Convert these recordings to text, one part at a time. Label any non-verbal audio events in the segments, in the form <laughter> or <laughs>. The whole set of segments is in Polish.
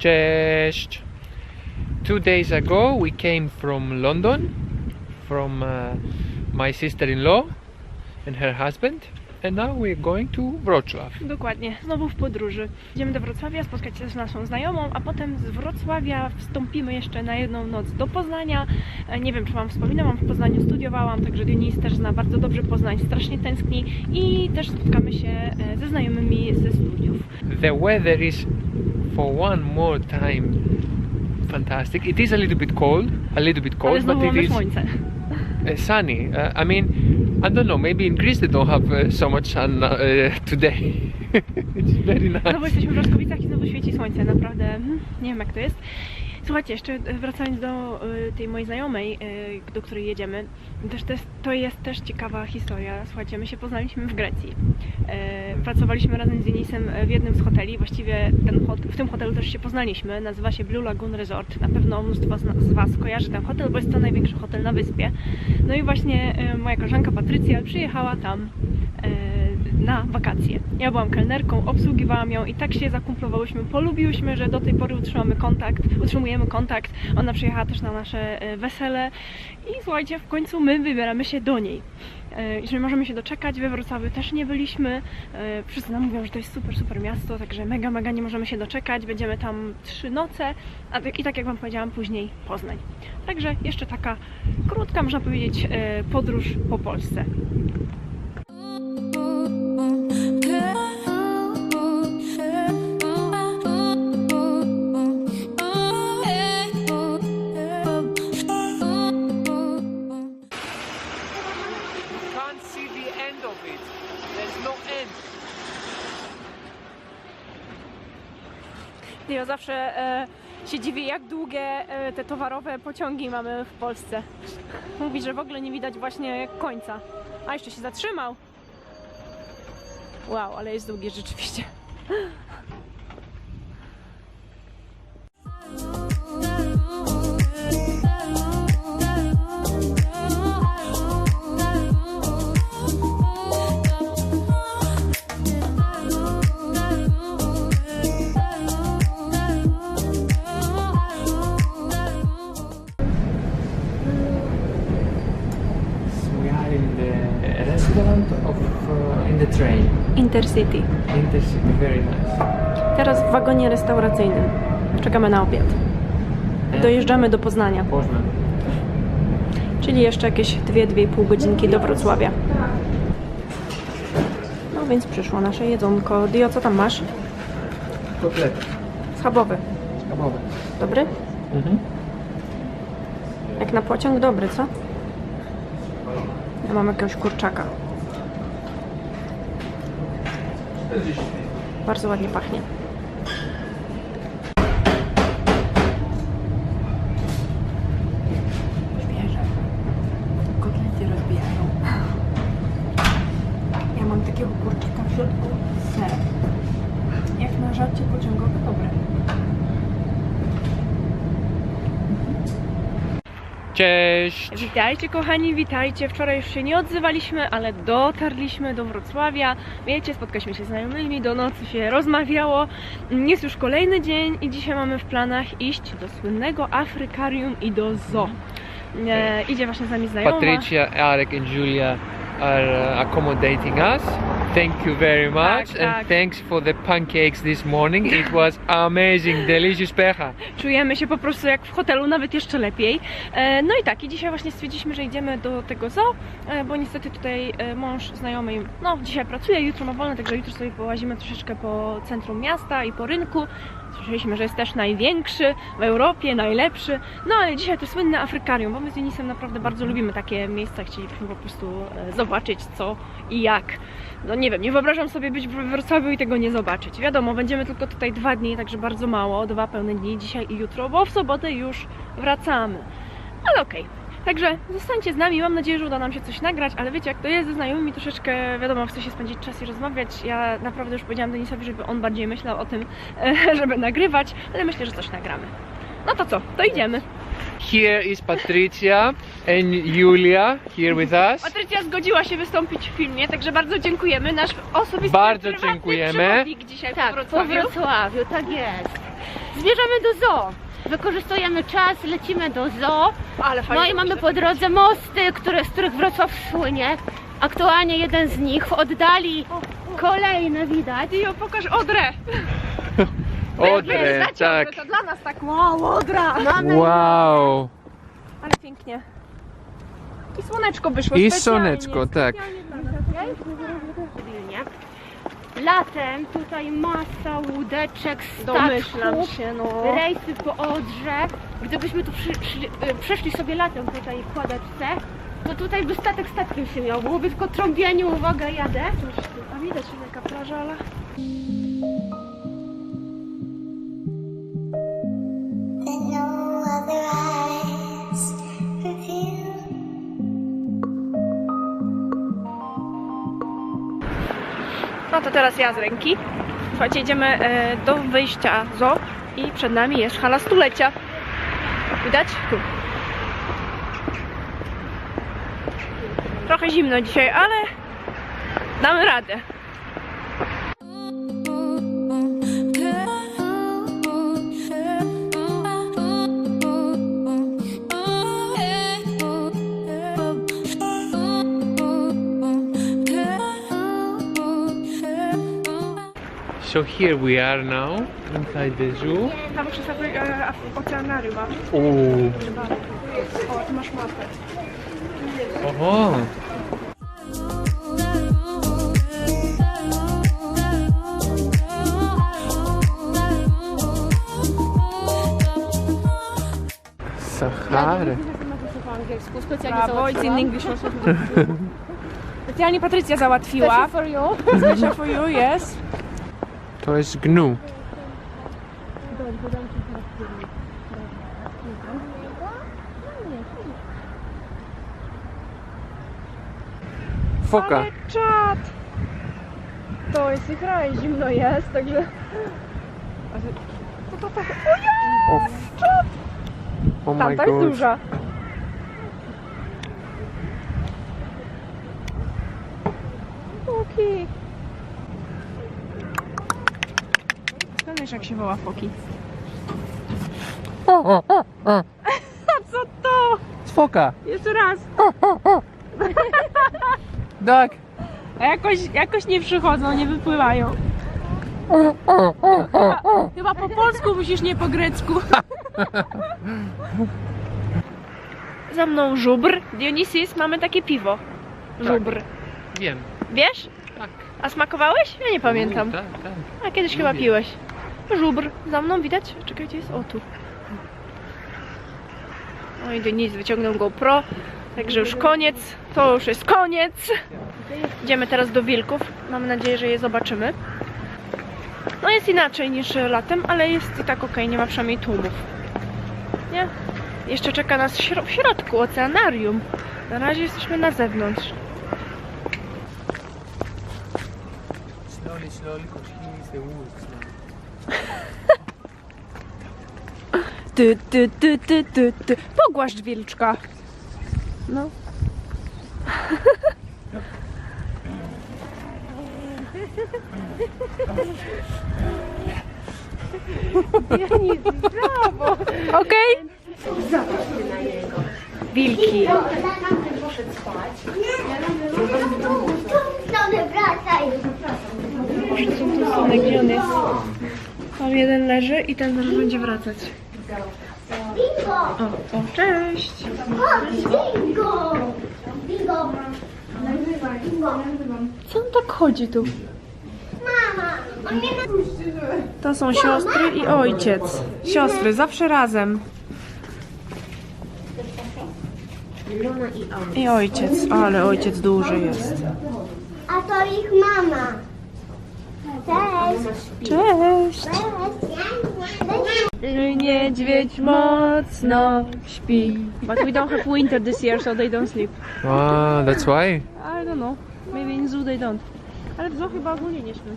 Cześć. Two days ago we came from London, from uh, my sister-in-law and her husband, and now we're going to Wrocław. Dokładnie, znowu w podróży. Idziemy do Wrocławia spotkać się z naszą znajomą, a potem z Wrocławia wstąpimy jeszcze na jedną noc do Poznania. E, Nie wiem, czy Wam wspominałam, w Poznaniu studiowałam, także Denis też zna bardzo dobrze Poznań, strasznie tęskni i też spotkamy się e, ze znajomymi ze studiów. The weather is for one more time fantastic. It is a little bit cold, a little bit Ale cold, znowu but it is słońce. uh, sunny. Uh, I mean, I don't know, maybe in Greece they don't have uh, so much sun uh, today. <laughs> it's very nice. Znowu jesteśmy w Roszkowicach i znowu świeci słońce, naprawdę mm, nie wiem jak to jest. Słuchajcie, jeszcze wracając do e, tej mojej znajomej, e, do której jedziemy, też to jest, to jest też ciekawa historia. Słuchajcie, my się poznaliśmy w Grecji. E, Pracowaliśmy razem z Denisem w jednym z hoteli, właściwie ten hot, w tym hotelu też się poznaliśmy. Nazywa się Blue Lagoon Resort. Na pewno mnóstwo z, Was kojarzy ten hotel, bo jest to największy hotel na wyspie. No i właśnie moja koleżanka Patrycja przyjechała tam na wakacje. Ja byłam kelnerką, obsługiwałam ją i tak się zakumplowałyśmy, polubiłyśmy, że do tej pory utrzymamy kontakt, utrzymujemy kontakt. Ona przyjechała też na nasze e, wesele i słuchajcie, w końcu my wybieramy się do niej. E, Że możemy się doczekać, we Wrocławiu też nie byliśmy. E, Wszyscy nam mówią, że to jest super, super miasto, także mega, mega nie możemy się doczekać. Będziemy tam trzy noce, tak, i tak jak Wam powiedziałam, później Poznań. Także jeszcze taka krótka, można powiedzieć, podróż po Polsce. Zawsze e, się dziwię, jak długie e, te towarowe pociągi mamy w Polsce. Mówi, że w ogóle nie widać właśnie końca. A jeszcze się zatrzymał. Wow, ale jest długie rzeczywiście. Intercity. Intercity, very nice. Teraz w wagonie restauracyjnym. Czekamy na obiad. Dojeżdżamy do Poznania, Poznań. czyli jeszcze jakieś 2-2,5 godzinki do Wrocławia. No więc przyszło nasze jedzonko. Dio, co tam masz? Kotlet. Schabowy. Schabowe. Dobry? Mhm. Jak na pociąg dobry, co? Ja mam jakiegoś kurczaka. Bardzo ładnie pachnie. Świeże. Kotlety rozbijają. Ja mam takiego kurczaka w środku z serem. Jak na żarcie pociągowe, dobre. Cześć. Witajcie kochani, witajcie. Wczoraj już się nie odzywaliśmy, ale dotarliśmy do Wrocławia. Wiecie, spotkaliśmy się z znajomymi, do nocy się rozmawiało. Jest już kolejny dzień i dzisiaj mamy w planach iść do słynnego Afrykarium i do zoo. E, idzie właśnie z nami znajoma. Patricia, Arek and Julia are uh, accommodating us. Thank you very much Tak, and tak. thanks for the pancakes this morning. It <laughs> was amazing, delicious pecha. Czujemy się po prostu jak w hotelu, nawet jeszcze lepiej. E, No i tak, i dzisiaj właśnie stwierdziliśmy, że idziemy do tego zoo, e, bo niestety tutaj e, mąż znajomej, no dzisiaj pracuje, jutro ma wolne, także jutro sobie połazimy troszeczkę po centrum miasta i po rynku. Słyszeliśmy, że jest też największy w Europie, najlepszy. No ale dzisiaj to słynne Afrykarium, bo my z Denisem naprawdę bardzo lubimy takie miejsca. Chcielibyśmy po prostu e, zobaczyć co i jak. No nie wiem, nie wyobrażam sobie być w Wrocławiu i tego nie zobaczyć. Wiadomo, będziemy tylko tutaj dwa dni, także bardzo mało, dwa pełne dni, dzisiaj i jutro, bo w sobotę już wracamy. Ale okej. Także zostańcie z nami, mam nadzieję, że uda nam się coś nagrać, ale wiecie jak to jest ze znajomymi, troszeczkę wiadomo, chce się spędzić czas i rozmawiać. Ja naprawdę już powiedziałam Denisowi, żeby on bardziej myślał o tym, <laughs> żeby nagrywać, ale myślę, że coś nagramy. No to co, to idziemy. Here is Patricia and Julia here with us. Patrycja zgodziła się wystąpić w filmie, także bardzo dziękujemy. Nasz osobisty Bardzo prywatny dziękujemy. przewodnik dzisiaj Tak, po po Wrocławiu. Wrocławiu, tak jest. zmierzamy do zoo. Wykorzystujemy czas, lecimy do zoo. Ale fajnie. No i mamy po drodze mosty, które, z których Wrocław słynie. Aktualnie jeden z nich w oddali kolejny widać. Dio, pokaż Odrę. <laughs> Odrę, tak. To dla nas tak, wow, Odra. Mamy Wow. Ale pięknie. I słoneczko wyszło I specjalnie. słoneczko, tak. Stabilnie. Latem tutaj masa łódeczek, Domyślam statków, się, no. rejsy po Odrze. Gdybyśmy tu przy, szli, y, przeszli sobie latem tutaj w kładeczce, to tutaj by statek statkiem się miał. Byłoby tylko trąbienie, uwaga, jadę. A widać jaka plaża, ale... To teraz ja z ręki. Słuchajcie, jedziemy e, do wyjścia zo i przed nami jest hala stulecia. Widać? Tu. Trochę zimno dzisiaj, ale damy radę. So here we are now inside the zoo. Tam przy sobie e, oceanarium. Ooh. O, tu masz mapę. Oho. Sahara. po angielsku, Brawo, specjalnie it's in English also. <laughs> Specjalnie Patrycja załatwiła. for you. Special for you, yes. To jest gnu. Foka. Ale czad! To jest raj, zimno jest, także... To to tak... O ja! O, Czad! oh my Tamta jest god. duża. Foki. Skąd jak się woła foki? O, o, o, o. <laughs> A co to? Foka. Jeszcze raz. <laughs> Tak. A jakoś, jakoś nie przychodzą, nie wypływają. Chyba po polsku musisz, nie po grecku. <laughs> Za mną żubr. Dionisis, mamy takie piwo. Żubr. Wiem. Wiesz? Tak. A smakowałeś? Ja nie pamiętam. Tak, tak. A kiedyś chyba Lubię. piłeś. Żubr. Za mną widać? Czekajcie, jest o tu. No i wyciągnął GoPro. Także już koniec. To już jest koniec. Idziemy teraz do wilków. Mam nadzieję, że je zobaczymy. No jest inaczej niż latem, ale jest i tak ok, nie ma przynajmniej tłumów. Nie? Jeszcze czeka nas w środku oceanarium. Na razie jesteśmy na zewnątrz. Slowly, slowly, is the Ty, ty, ty, ty, ty, ty. Pogłaszcz wilczka. No. Brawo. Okej? Wilki. Stronę wracaj! Stosunek, gdzie on jest? Tam jeden leży i ten zaraz będzie wracać. Bingo! O, o, cześć. Chodź, bingo! Bingo! Co on tak chodzi tu? Mama! On mnie. To są siostry i ojciec. Siostry, zawsze razem. I ojciec, ale ojciec duży jest. A to ich mama. Cześć! Cześć! Niedźwiedź mocno śpi. But we don't have winter this year, so they don't sleep. Ah, that's why. I don't know. Maybe in zoo they don't. Ale w zoo chyba ogólnie nie śpią.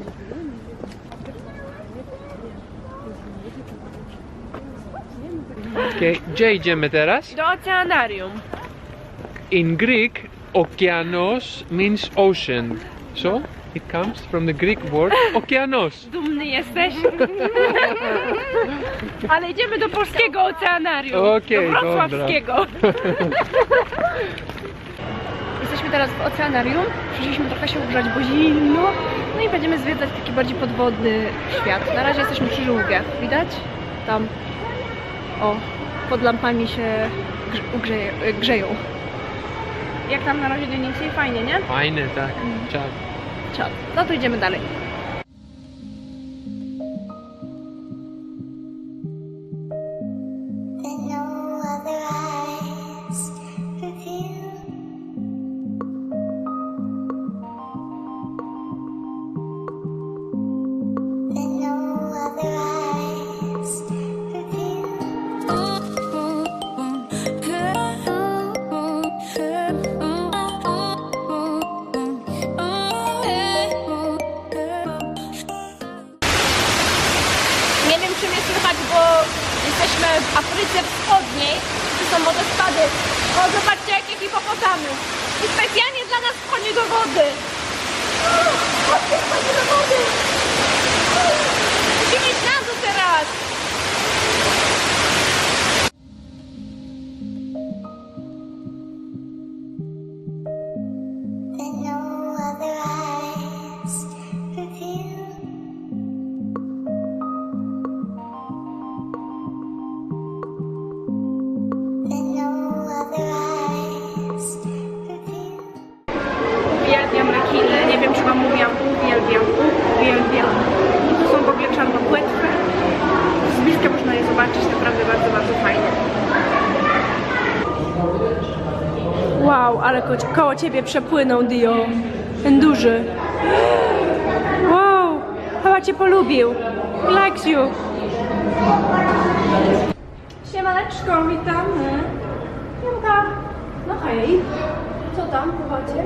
Okay, gdzie idziemy teraz? Do oceanarium. In Greek, okeanos means ocean. So, it comes from the Greek word okeanos. Dumny jesteś? <laughs> Ale idziemy do polskiego oceanarium. Okej, do wrocławskiego. <laughs> Jesteśmy teraz w oceanarium. Przyszliśmy trochę się ugrzać, bo zimno. No i będziemy zwiedzać taki bardziej podwodny świat. Na razie jesteśmy przy żółgach. Widać? Tam. O, pod lampami się grze- ugrzeje, grzeją. Jak tam na razie dzielnicy? Fajnie, nie? Fajne, tak. Czad. Czad. No to idziemy dalej. Ko- koło ciebie przepłynął Dio. Ten duży. Wow, chyba cię polubił. Likes you. Siemaneczko, witamy. Siemka. No hej. Co tam, pochodzie?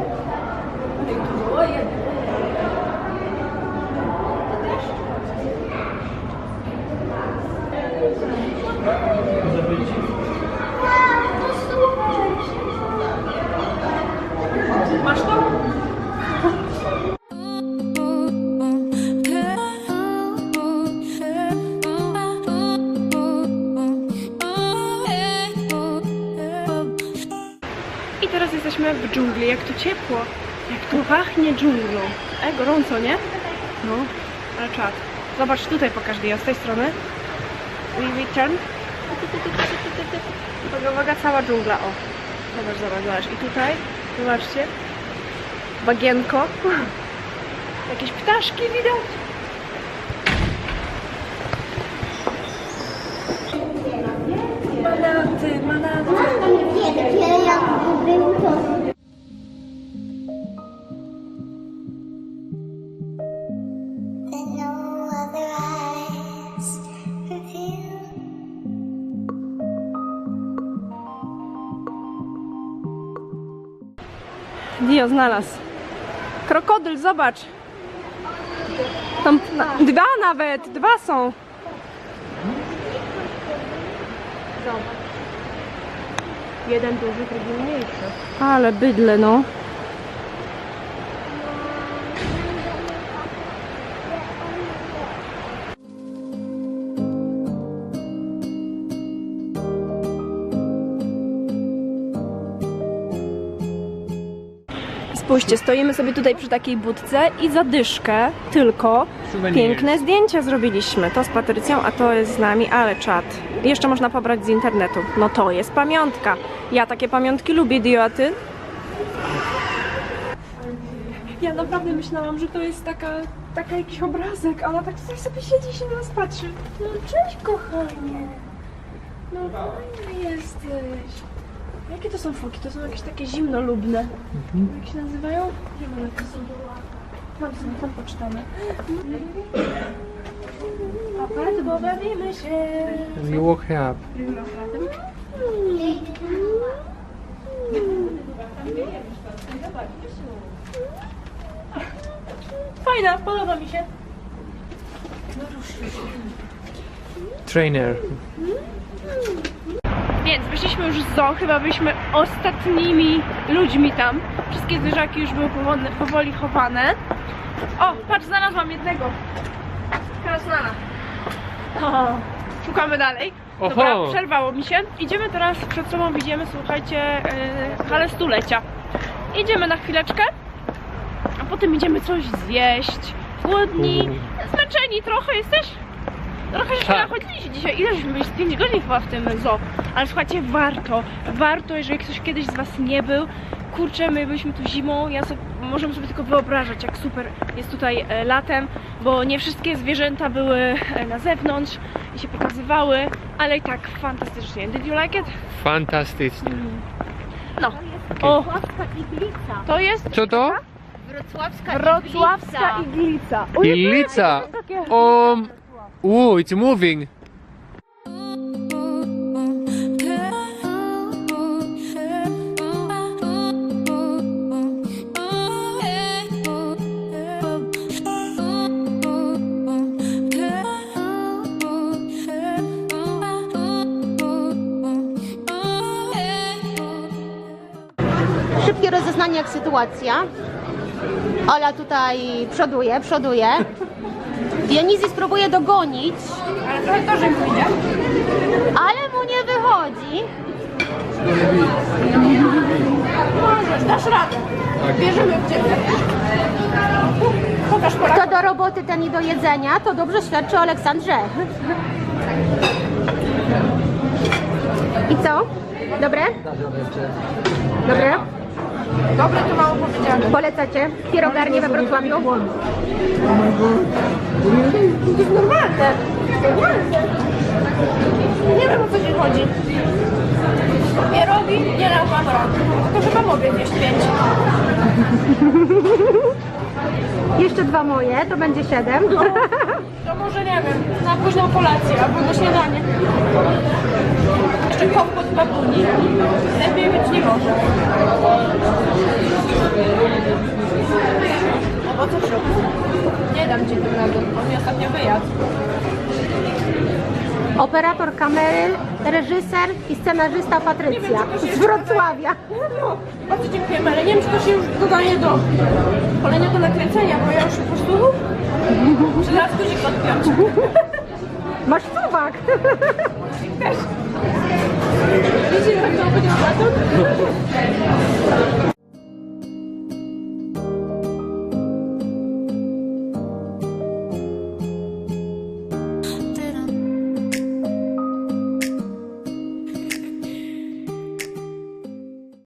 Masz Jak tu ciepło, jak tu pachnie dżunglą. E, gorąco, nie? No, ale czad. Zobacz, tutaj pokaż Dio, z tej strony. We return. Uwaga, uwaga, cała dżungla, o. Zobacz, zobacz, zobacz. I tutaj, zobaczcie, bagienko. <laughs> Jakieś ptaszki widać. Manaty. Wielkie jak był to. Znalazł. Krokodyl, zobacz. Tam na, dwa nawet, dwa są. Zobacz. Jeden duży, drugi mniejszy. Ale bydle, no. Spójrzcie, stoimy sobie tutaj przy takiej budce i za dyszkę tylko piękne zdjęcia zrobiliśmy. To z Patrycją, a to jest z nami, ale czat. Jeszcze można pobrać z internetu. No to jest pamiątka. Ja takie pamiątki lubię, Dio, a ty? Ja naprawdę myślałam, że to jest taka, taka jakiś obrazek, a ona tak tutaj sobie siedzi i się na nas patrzy. No cześć kochanie. No fajny jesteś. Jakie to są foki? To są jakieś takie zimnolubne. Jak się nazywają? Nie wiem, jak to są. Tam są, tam poczytamy. Apart, bo bawimy się. You walk up. Fajna, podoba mi się. Trainer. Więc wyszliśmy już z zoo, chyba byliśmy ostatnimi ludźmi tam. Wszystkie zwierzaki już były powoli, powoli chowane. O, patrz, znalazłam jednego. Krasnala. O, szukamy dalej. Oho. Dobra, przerwało mi się. Idziemy teraz, przed sobą widzimy, słuchajcie, yy, halę stulecia. Idziemy na chwileczkę, a potem idziemy coś zjeść. Głodni, zmęczeni trochę jesteś? Trochę się Tak. nachodziliście dzisiaj. Ile żeśmy byli? Z 5 godzin chyba w tym zoo. Ale słuchajcie, warto. Warto, jeżeli ktoś kiedyś z Was nie był. Kurczę, my byliśmy tu zimą. Ja sobie, możemy sobie tylko wyobrażać, jak super jest tutaj e, latem, bo nie wszystkie zwierzęta były e, na zewnątrz i się pokazywały, ale i tak fantastycznie. Did you like it? Fantastycznie. No. O, Wrocławska iglica. to jest Co to? Wrocławska, wrocławska iglica. iglica. Ilica. Takie... Um. Ooh, it's moving. Szybkie rozeznanie jak sytuacja. Ola tutaj przoduje, przoduje. Dionizji spróbuje dogonić, Ale trochę gorzej pójdzie. ale mu nie wychodzi. Możesz, dasz radę. Wierzymy w Ciebie. Pokaż Polakom. Kto do roboty, ten i do jedzenia, to dobrze świadczy o Aleksandrze. I co? Dobre? Dobre? Dobre to mało powiedziane. Polecacie? Pierogarnie we Wrocławiu? To jest normalne. Normalne. Nie wiem o co ci chodzi. Pierogi nie dam wam rady. To chyba mogę zjeść pięć. <laughs> Jeszcze dwa moje, to będzie siedem. To może nie wiem, na późną kolację albo na śniadanie. Jeszcze kompot babuni. Lepiej być nie może. Owoce środku. Nie dam ci tym razem, on mi ostatnio wyjadł. Operator kamery, reżyser i scenarzysta Patrycja z Wrocławia. No, bardzo dziękujemy, ale nie wiem, czy to się już dodaje do kolejnego nakręcenia, bo ja już po prostu trzy razy guzik odpiąć. Masz suwak. Wiecie, jak to będzie baton?